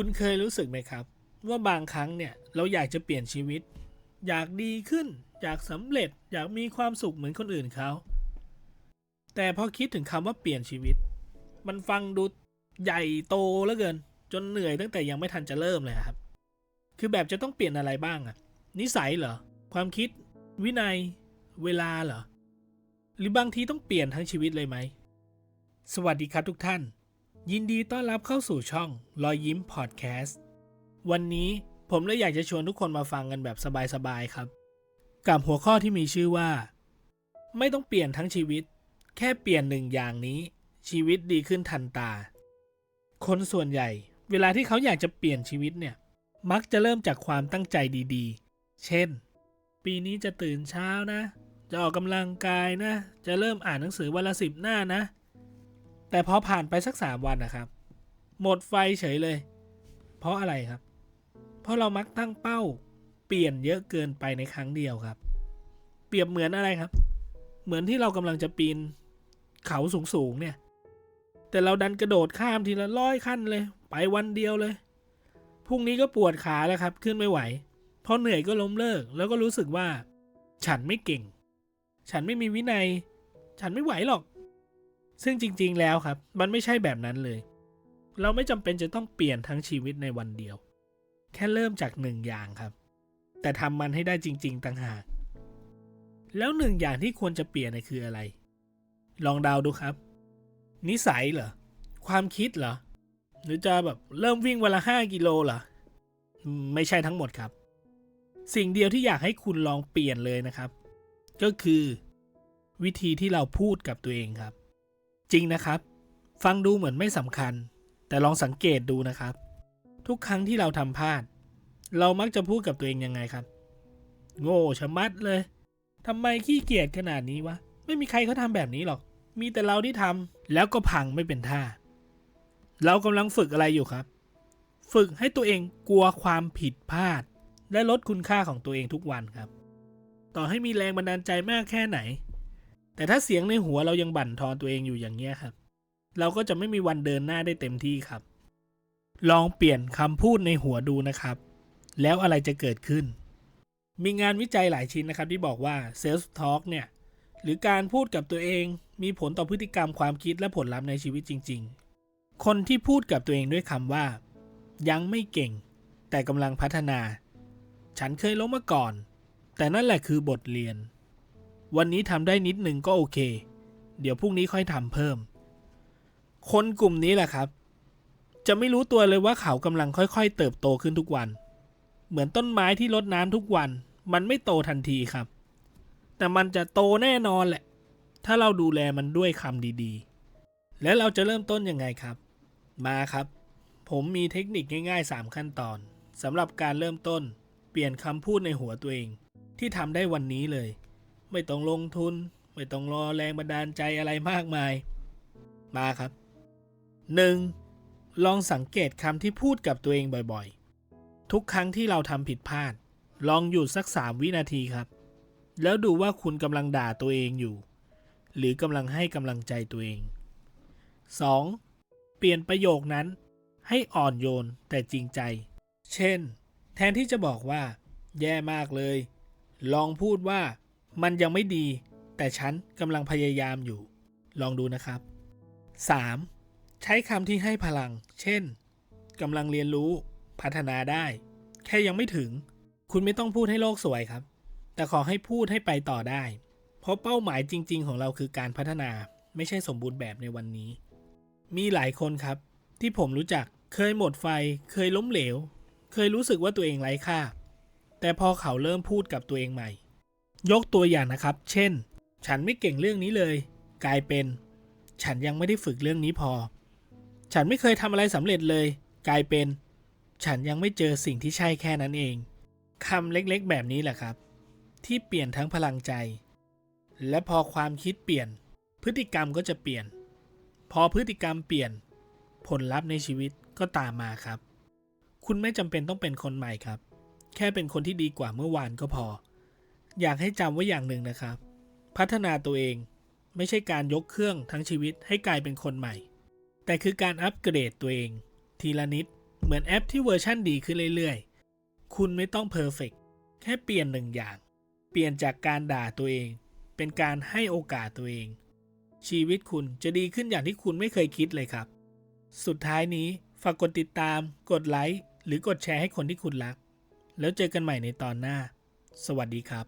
คุณเคยรู้สึกไหมครับ ว่าบางครั้งเนี่ยเราอยากจะเปลี่ยนชีวิต อยากดีขึ้น อยากสำเร็จ อยากมีความสุขเหมือนคนอื่นเขา แต่พอคิดถึงคำว่าเปลี่ยนชีวิต มันฟังดูใหญ่โตเหลือเกิน จนเหนื่อยตั้งแต่ยังไม่ทันจะเริ่มเลยครับ คือแบบจะต้องเปลี่ยนอะไรบ้างอะนิสัยเหรอ ความคิด วินัย เวลาเหรอ หรือบางทีต้องเปลี่ยนทั้งชีวิตเลยไหม สวัสดีครับทุกท่าน ยินดีต้อนรับเข้าสู่ช่องรอยยิ้มพอดแคสต์วันนี้ผมเลยอยากจะชวนทุกคนมาฟังกันแบบสบายๆครับ กับหัวข้อที่มีชื่อว่า ไม่ต้องเปลี่ยนทั้งชีวิต แค่เปลี่ยนหนึ่งอย่างนี้ ชีวิตดีขึ้นทันตา คนส่วนใหญ่ เวลาที่เขาอยากจะเปลี่ยนชีวิตเนี่ย มักจะเริ่มจากความตั้งใจดีๆ เช่น ปีนี้จะตื่นเช้านะ จะออกกำลังกายนะ จะเริ่มอ่านหนังสือวันละสิบหน้านะ แต่พอผ่านไปสักสามวันนะครับ หมดไฟเฉยเลย เพราะอะไรครับ เพราะเรามักตั้งเป้าเปลี่ยนเยอะเกินไปในครั้งเดียวครับ เปรียบเหมือนอะไรครับ เหมือนที่เรากำลังจะปีนเขาสูงๆเนี่ย แต่เราดันกระโดดข้ามทีละร้อยขั้นเลย ไปวันเดียวเลยพรุ่งนี้ก็ปวดขาแล้วครับ ขึ้นไม่ไหวพอเหนื่อยก็ล้มเลิก แล้วก็รู้สึกว่า ฉันไม่เก่ง ฉันไม่มีวินัย ฉันไม่ไหวหรอก ซึ่งจริงๆแล้วครับ มันไม่ใช่แบบนั้นเลย เราไม่จำเป็นจะต้องเปลี่ยนทั้งชีวิตในวันเดียว แค่เริ่มจากหนึ่งอย่างครับ แต่ทำมันให้ได้จริง ๆ ต่างหาก แล้วหนึ่งอย่างที่ควรจะเปลี่ยนคืออะไร ลองเดาดูครับ นิสัยเหรอ ความคิดเหรอ หรือจะแบบเริ่มวิ่งวันละห้ากิโลเหรอ ไม่ใช่ทั้งหมดครับ สิ่งเดียวที่อยากให้คุณลองเปลี่ยนเลยนะครับ ก็คือ วิธีที่เราพูดกับตัวเองครับ จริงนะครับ ฟังดูเหมือนไม่สำคัญ แต่ลองสังเกตดูนะครับ ทุกครั้งที่เราทำพลาด เรามักจะพูดกับตัวเองยังไงครับ โง่ชะมัดเลยทำไมขี้เกียจขนาดนี้วะ ไม่มีใครเขาทำแบบนี้หรอก มีแต่เราที่ทำแล้วก็พังไม่เป็นท่า เรากำลังฝึกอะไรอยู่ครับ ฝึกให้ตัวเองกลัวความผิดพลาด และลดคุณค่าของตัวเองทุกวันครับ ต่อให้มีแรงบันดาลใจมากแค่ไหน แต่ถ้าเสียงในหัวเรายังบั่นทอนตัวเองอยู่อย่างเงี้ยครับ เราก็จะไม่มีวันเดินหน้าได้เต็มที่ครับ ลองเปลี่ยนคำพูดในหัวดูนะครับ แล้วอะไรจะเกิดขึ้น มีงานวิจัยหลายชิ้นนะครับ ที่บอกว่าเซลฟ์ทอ l k เนี่ย หรือการพูดกับตัวเองมีผลต่อพฤติกรรมความคิดและผลลัพธ์ในชีวิตจริง ๆ คนที่พูดกับตัวเองด้วยคำว่า ยังไม่เก่ง แต่กำลังพัฒนา ฉันเคยล้มมาก่อน แต่นั่นแหละคือบทเรียน วันนี้ทำได้นิดหนึ่งก็โอเค เดี๋ยวพรุ่งนี้ค่อยทำเพิ่ม คนกลุ่มนี้แหละครับ จะไม่รู้ตัวเลยว่าเขากำลังค่อยๆ เติบโตขึ้นทุกวัน เหมือนต้นไม้ที่รดน้ำทุกวัน มันไม่โตทันทีครับ แต่มันจะโตแน่นอนแหละ ถ้าเราดูแลมันด้วยคำดีๆ และเราจะเริ่มต้นยังไงครับ มาครับ ผมมีเทคนิคง่าย ๆ 3 ขั้นตอนสำหรับการเริ่มต้น เปลี่ยนคำพูดในหัวตัวเอง ที่ทำได้วันนี้เลย ไม่ต้องลงทุน ไม่ต้องรอแรงบันดาลใจอะไรมากมาย มาครับ 1. ลองสังเกตคำที่พูดกับตัวเองบ่อยๆ ทุกครั้งที่เราทำผิดพลาด ลองหยุดสัก 3 วินาทีครับ แล้วดูว่าคุณกำลังด่าตัวเองอยู่ หรือกำลังให้กำลังใจตัวเอง 2. เปลี่ยนประโยคนั้นให้อ่อนโยนแต่จริงใจ เช่น แทนที่จะบอกว่า แย่มากเลย ลองพูดว่า มันยังไม่ดี แต่ฉันกำลังพยายามอยู่ ลองดูนะครับ 3. ใช้คำที่ให้พลัง เช่นกำลังเรียนรู้ พัฒนาได้ แค่ยังไม่ถึง คุณไม่ต้องพูดให้โลกสวยครับ แต่ขอให้พูดให้ไปต่อได้ เพราะเป้าหมายจริง ๆ ของเราคือการพัฒนาไม่ใช่สมบูรณ์แบบในวันนี้ มีหลายคนครับ ที่ผมรู้จักเคยหมดไฟ เคยล้มเหลว เคยรู้สึกว่าตัวเองไร้ค่า แต่พอเขาเริ่มพูดกับตัวเองใหม่ ยกตัวอย่างนะครับ เช่น ฉันไม่เก่งเรื่องนี้เลย กลายเป็น ฉันยังไม่ได้ฝึกเรื่องนี้พอ ฉันไม่เคยทำอะไรสำเร็จเลย กลายเป็น ฉันยังไม่เจอสิ่งที่ใช่แค่นั้นเองคำเล็กๆ แบบนี้แหละครับ ที่เปลี่ยนทั้งพลังใจ และพอความคิดเปลี่ยน พฤติกรรมก็จะเปลี่ยน พอพฤติกรรมเปลี่ยน ผลลัพธ์ในชีวิตก็ตามมาครับ คุณไม่จำเป็นต้องเป็นคนใหม่ครับ แค่เป็นคนที่ดีกว่าเมื่อวานก็พอ อยากให้จำไว้อย่างหนึ่งนะครับ พัฒนาตัวเองไม่ใช่การยกเครื่องทั้งชีวิตให้กลายเป็นคนใหม่ แต่คือการอัปเกรดตัวเอง ทีละนิด เหมือนแอปที่เวอร์ชั่นดีขึ้นเรื่อยๆ คุณไม่ต้องเพอร์เฟกแค่เปลี่ยนหนึ่งอย่าง เปลี่ยนจากการด่าตัวเอง เป็นการให้โอกาสตัวเอง ชีวิตคุณจะดีขึ้นอย่างที่คุณไม่เคยคิดเลยครับ สุดท้ายนี้ฝากกดติดตาม กดไลค์หรือกดแชร์ให้คนที่คุณรัก แล้วเจอกันใหม่ในตอนหน้า สวัสดีครับ